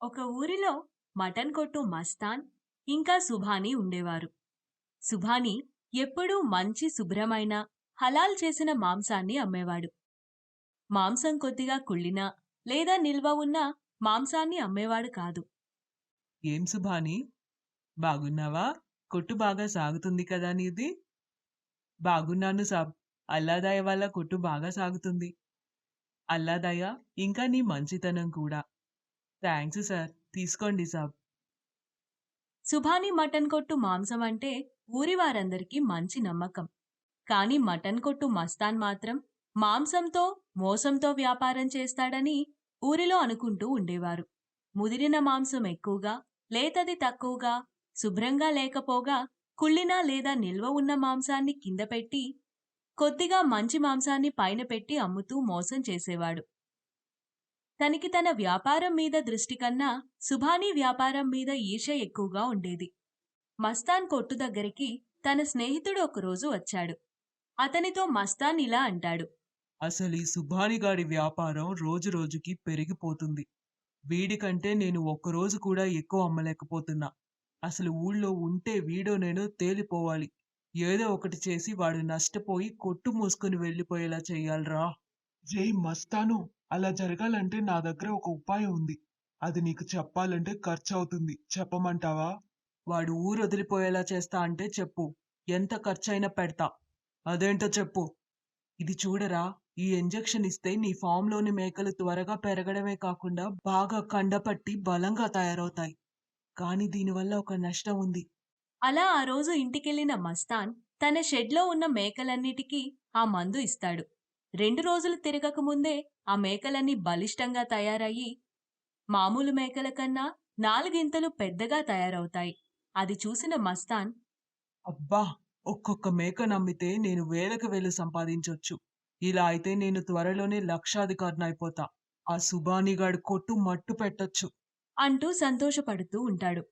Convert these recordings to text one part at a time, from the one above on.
ఒక ఊరిలో మటన్ కొట్టు మస్తాన్ ఇంకా సుభాని ఉండేవారు. సుభాని ఎప్పుడూ మంచి శుభ్రమైన హలాల్ చేసిన మాంసాన్ని అమ్మేవాడు. మాంసం కొద్దిగా కుళ్ళినా లేదా నిల్వ ఉన్న మాంసాన్ని అమ్మేవాడు కాదు. ఏం సుభాని? బాగున్నావా? కొట్టు బాగా సాగుతుంది కదా నీది? బాగున్నాను సాబ్. అల్లాదయ వల్ల కొట్టు బాగా సాగుతుంది. అల్లాదయ ఇంకా నీ మంచితనం కూడా. థ్యాంక్స్ సార్ తీసుకోండి సాబ్. సుభాని మటన్ కొట్టు మాంసం అంటే ఊరి వారందరికీ మంచి నమ్మకం. కాని మటన్ కొట్టు మస్తాన్ మాత్రం మాంసంతో మోసంతో వ్యాపారం చేస్తాడని ఊరిలో అనుకుంటూ ఉండేవారు. ముదిరిన మాంసం ఎక్కువగా లేతది తక్కువగా శుభ్రంగా లేకపోగా కుళ్ళిన లేదా నిల్వ ఉన్న మాంసాన్ని కింద పెట్టి కొద్దిగా మంచి మాంసాన్ని పైన పెట్టి అమ్ముతూ మోసం చేసేవాడు. తనకి తన వ్యాపారం మీద దృష్టి కన్నా సుభానీ వ్యాపారం మీద ఈర్ష ఎక్కువగా ఉండేది. మస్తాన్ కొట్టు దగ్గరికి తన స్నేహితుడు ఒకరోజు వచ్చాడు. అతనితో మస్తాన్ ఇలా అంటాడు. అసలు ఈ సుభానిగాడి వ్యాపారం రోజు రోజుకి పెరిగిపోతుంది. వీడికంటే నేను ఒక్కరోజు కూడా ఎక్కువ అమ్మలేకపోతున్నా. అసలు ఊళ్ళో ఉంటే వీడో నేను తేలిపోవాలి. ఏదో ఒకటి చేసి వాడు నష్టపోయి కొట్టు మూసుకుని వెళ్ళిపోయేలా చెయ్యాలరా జై మస్తాను. అలా జరగాలంటే నా దగ్గర ఒక ఉపాయం ఉంది. అది నీకు చెప్పాలంటే ఖర్చు అవుతుంది చెప్పమంటావా? వాడు ఊరు వదిలిపోయేలా చేస్తా అంటే చెప్పు. ఎంత ఖర్చైనా పెడతా. అదేంటో చెప్పు. ఇది చూడరా? ఈ ఇంజెక్షన్ ఇస్తే నీ ఫామ్లోని మేకలు త్వరగా పెరగడమే కాకుండా బాగా కండపట్టి బలంగా తయారవుతాయి. కానీ దీనివల్ల ఒక నష్టం ఉంది. అలా ఆ రోజు ఇంటికెళ్ళిన మస్తాన్ తన షెడ్లో ఉన్న మేకలన్నిటికీ ఆ మందు ఇస్తాడు. రెండు రోజులు తిరగకముందే ఆ మేకలన్నీ బలిష్టంగా తయారయ్యి మామూలు మేకల కన్నా నాలుగింతలు పెద్దగా తయారవుతాయి. అది చూసిన మస్తాన్ అబ్బా! ఒక్కొక్క మేక నమ్మితే నేను వేలకు వేలు సంపాదించొచ్చు. ఇలా అయితే నేను త్వరలోనే లక్షాధికారిని అయిపోతా. ఆ సుబానిగాడు కొట్టు మట్టు పెట్టొచ్చు. అంటూ సంతోషపడుతూ ఉంటాడు.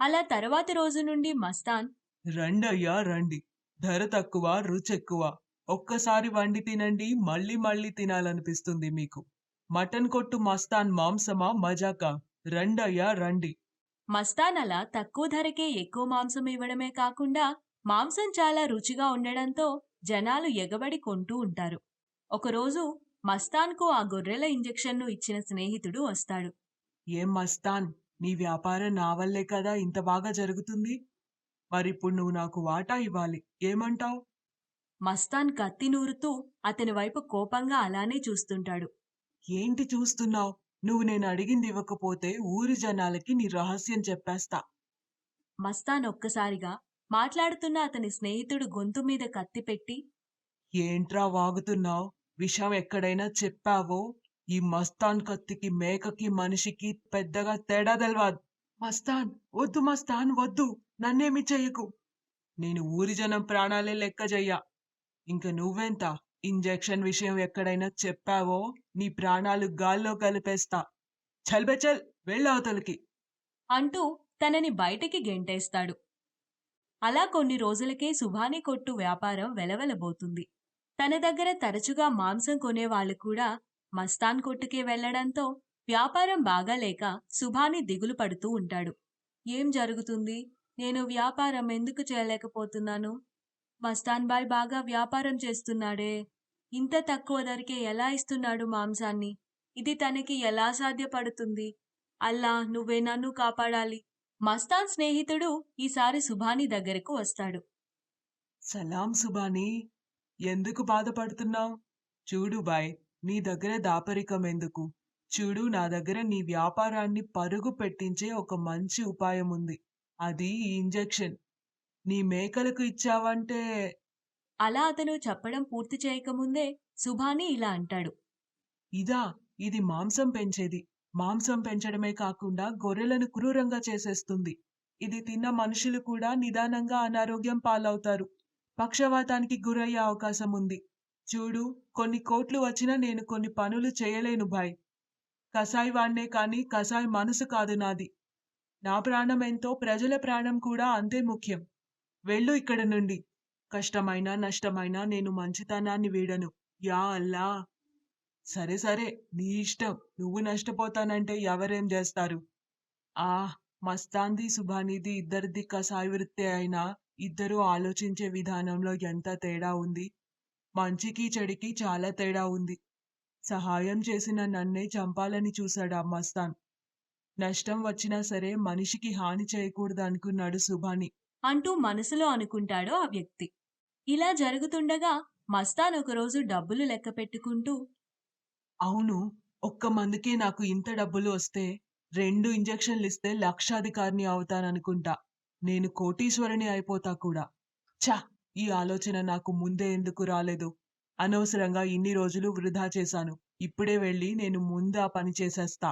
అలా తర్వాతి రోజు నుండి మస్తాన్ రండయ్యా రండి. ధర తక్కువ రుచెక్కువ. ఒక్కసారి వండి తినండి మళ్ళీ మళ్ళీ తినాలనిపిస్తుంది మీకు. మటన్ కొట్టు మస్తాన్ మాంసమా మజాకా? రండయ్యా రండి. మస్తాన్ అలా తక్కువ ధరకే ఎక్కువ మాంసం ఇవ్వడమే కాకుండా మాంసం చాలా రుచిగా ఉండడంతో జనాలు ఎగబడి కొంటూ ఉంటారు. ఒకరోజు మస్తాన్కు ఆ గొర్రెల ఇంజెక్షన్ను ఇచ్చిన స్నేహితుడు వస్తాడు. ఏం మస్తాన్? నీ వ్యాపారం నా వల్లే కదా ఇంత బాగా జరుగుతుంది? మరిప్పుడు నువ్వు నాకు వాటా ఇవ్వాలి. ఏమంటావ్? మస్తాన్ కత్తి నూరుతూ అతని వైపు కోపంగా అలానే చూస్తుంటాడు. ఏంటి చూస్తున్నావ్? నువ్వు నేను అడిగింది ఇవ్వకపోతే ఊరి జనాలకి నీ రహస్యం చెప్పేస్తా. మస్తాన్ ఒక్కసారిగా మాట్లాడుతున్న అతని స్నేహితుడు గొంతు మీద కత్తి పెట్టి ఏంట్రా వాగుతున్నావ్? విషయం ఎక్కడైనా చెప్పావో? ఈ మస్తాన్ కత్తికి మేకకి మనిషికి పెద్దగా తేడా తెలవాదు. మస్తాన్ వద్దు మస్తాన్ వద్దు. నన్నేమి చెయ్యకు. నేను ఊరి జనం ప్రాణాలే లెక్క చెయ్యా ఇంక నువ్వెంత? ఇంజెక్షన్ విషయం ఎక్కడైనా చెప్పావో? నీ ప్రాణాలు గాల్లో కలిపేస్తా. చల్బెచల్ వెళ్ళవతలకి అంటూ తనని బయటికి గెంటేస్తాడు. అలా కొన్ని రోజులకే సుభాని కొట్టు వ్యాపారం వెలవెలబోతుంది. తన దగ్గర తరచుగా మాంసం కొనేవాళ్ళు కూడా మస్తాన్ కొట్టుకే వెళ్ళడంతో వ్యాపారం బాగాలేక సుభాని దిగులు పడుతూ ఉంటాడు. ఏం జరుగుతుంది? నేను వ్యాపారం ఎందుకు చేయలేకపోతున్నాను? మస్తాన్ బాయ్ బాగా వ్యాపారం చేస్తున్నాడే. ఇంత తక్కువ ధరకే ఎలా ఇస్తున్నాడు మాంసాన్ని? ఇది తనకి ఎలా సాధ్యపడుతుంది? అల్లా నువ్వే నన్ను కాపాడాలి. మస్తాన్ స్నేహితుడు ఈసారి సుభాని దగ్గరకు వస్తాడు. సలాం సుభాని ఎందుకు బాధపడుతున్నావు? చూడు బాయ్ నీ దగ్గర దాపరికం ఎందుకు? చూడు నా దగ్గర నీ వ్యాపారాన్ని పరుగు పెట్టించే ఒక మంచి ఉపాయం ఉంది. అది ఈ ఇంజెక్షన్. నీ మేకలకు ఇచ్చావంటే అలా అతను చెప్పడం పూర్తి చేయకముందే సుభాని ఇలా అంటాడు. ఇదా ఇది మాంసం పెంచేది. మాంసం పెంచడమే కాకుండా గొర్రెలను క్రూరంగా చేసేస్తుంది. ఇది తిన్న మనుషులు కూడా నిదానంగా అనారోగ్యం పాలవుతారు. పక్షవాతానికి గురయ్యే అవకాశం ఉంది చూడు కొన్ని కోట్లు వచ్చినా నేను కొన్ని పనులు చేయలేను భాయ్. కసాయి వాణ్ణే కానీ కసాయి మనసు కాదు నాది. నా ప్రాణం ఎంతో ప్రజల ప్రాణం కూడా అంతే ముఖ్యం. వెళ్ళు ఇక్కడ నుండి. కష్టమైనా నష్టమైనా నేను మంచితనాన్ని వీడను. యా అల్లా. సరే సరే నీ ఇష్టం. నువ్వు నష్టపోతానంటే ఎవరేం చేస్తారు? ఆ మస్తాంది సుభానిది ఇద్దరిది కసాయి వృత్తే అయినా ఇద్దరూ ఆలోచించే విధానంలో ఎంత తేడా ఉంది? మంచికి చెడికి చాలా తేడా ఉంది. సహాయం చేసిన నన్నే చంపాలని చూశాడు ఆ మస్తాన్. నష్టం వచ్చినా సరే మనిషికి హాని చేయకూడదు అనుకున్నాడు సుభాని. అంటూ మనసులో అనుకుంటాడు ఆ వ్యక్తి. ఇలా జరుగుతుండగా మస్తాన్ ఒకరోజు డబ్బులు లెక్క పెట్టుకుంటూ అవును ఒక్క మందుకే నాకు ఇంత డబ్బులు వస్తే రెండు ఇంజెక్షన్లు ఇస్తే లక్షాధికారిని అవుతాననుకుంటా. నేను కోటీశ్వరుని అయిపోతా కూడా. ఛ ఈ ఆలోచన నాకు ముందే ఎందుకు రాలేదు? అనవసరంగా ఇన్ని రోజులు వృధా చేశాను. ఇప్పుడే వెళ్ళి నేను ముందు ఆ పని చేసేస్తా.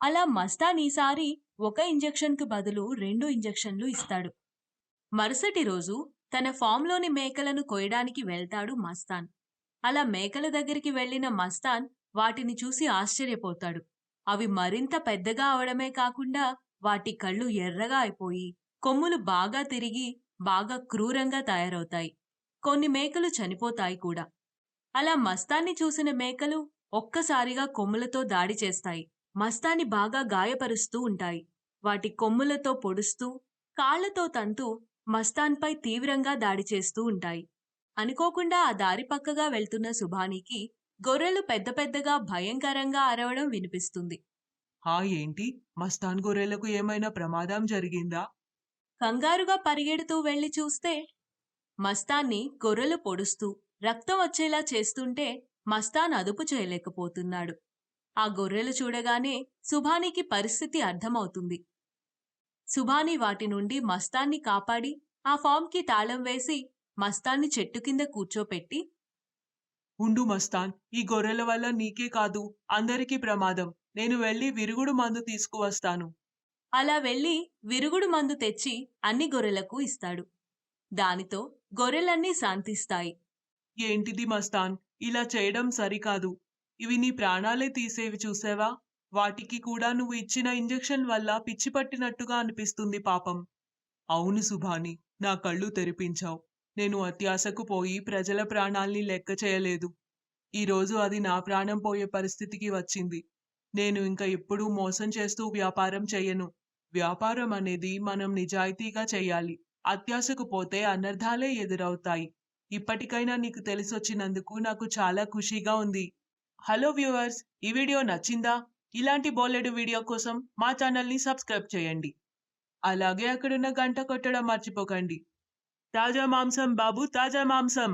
అలా మస్తాన్ ఈసారి ఒక ఇంజెక్షన్కు బదులు రెండు ఇంజెక్షన్లు ఇస్తాడు. మరుసటి రోజు తన ఫామ్లోని మేకలను కొయ్యడానికి వెళ్తాడు మస్తాన్. అలా మేకల దగ్గరికి వెళ్ళిన మస్తాన్ వాటిని చూసి ఆశ్చర్యపోతాడు. అవి మరింత పెద్దగా అవడమే కాకుండా వాటి కళ్ళు ఎర్రగా అయిపోయి కొమ్ములు బాగా తిరిగి బాగా క్రూరంగా తయారవుతాయి. కొన్ని మేకలు చనిపోతాయి కూడా. అలా మస్తాన్ని చూసిన మేకలు ఒక్కసారిగా కొమ్ములతో దాడి చేస్తాయి. మస్తాన్ని బాగా గాయపరుస్తూ ఉంటాయి. వాటి కొమ్ములతో పొడుస్తూ కాళ్ళతో తంతు మస్తాన్పై తీవ్రంగా దాడి చేస్తూ ఉంటాయి. అనుకోకుండా ఆ దారి పక్కగా వెళ్తున్న సుభానికి గొర్రెలు పెద్ద పెద్దగా భయంకరంగా అరవడం వినిపిస్తుంది. హా ఏంటి? మస్తాన్ గొర్రెలకు ఏమైనా ప్రమాదం జరిగిందా? కంగారుగా పరిగెడుతూ వెళ్ళి చూస్తే మస్తాన్ని గొర్రెలు పొడుస్తూ రక్తం వచ్చేలా చేస్తుంటే మస్తాన్ అదుపు చేయలేకపోతున్నాడు. ఆ గొర్రెలు చూడగానే సుభానికి పరిస్థితి అర్థమవుతుంది. సుభాని వాటి నుండి మస్తాన్ని కాపాడి ఆ ఫామ్కి తాళం వేసి మస్తాన్ని చెట్టు కింద కూర్చోపెట్టి ఉండు మస్తాన్ ఈ గొర్రెల వల్ల నీకే కాదు అందరికీ ప్రమాదం. నేను వెళ్ళి విరుగుడు మందు తీసుకువస్తాను. అలా వెళ్ళి విరుగుడు మందు తెచ్చి అన్ని గొర్రెలకు ఇస్తాడు. దానితో గొర్రెలన్నీ శాంతిస్తాయి. ఏంటిది మస్తాన్? ఇలా చేయడం సరికాదు. ఇవి నీ ప్రాణాలే తీసేవి చూసావా? వాటికి కూడా నువ్వు ఇచ్చిన ఇంజెక్షన్ వల్ల పిచ్చి పట్టినట్టుగా అనిపిస్తుంది పాపం. అవును సుభాని నా కళ్ళు తెరిపించావు. నేను అత్యాశకు పోయి ప్రజల ప్రాణాల్ని లెక్క చేయలేదు. ఈరోజు అది నా ప్రాణం పోయే పరిస్థితికి వచ్చింది. నేను ఇంకా ఎప్పుడూ మోసం చేస్తూ వ్యాపారం చెయ్యను. వ్యాపారం అనేది మనం నిజాయితీగా చేయాలి అత్యాశకు పోతే అనర్థాలే ఎదురవుతాయి. ఇప్పటికైనా నీకు తెలిసొచ్చినందుకు నాకు చాలా ఖుషీగా ఉంది. హలో వ్యూవర్స్ ఈ వీడియో నచ్చిందా? ఇలాంటి బోలెడు వీడియో కోసం మా ఛానల్ని సబ్స్క్రైబ్ చేయండి. అలాగే అక్కడున్న గంట కొట్టడం మర్చిపోకండి. తాజా మాంసం బాబు తాజా మాంసం!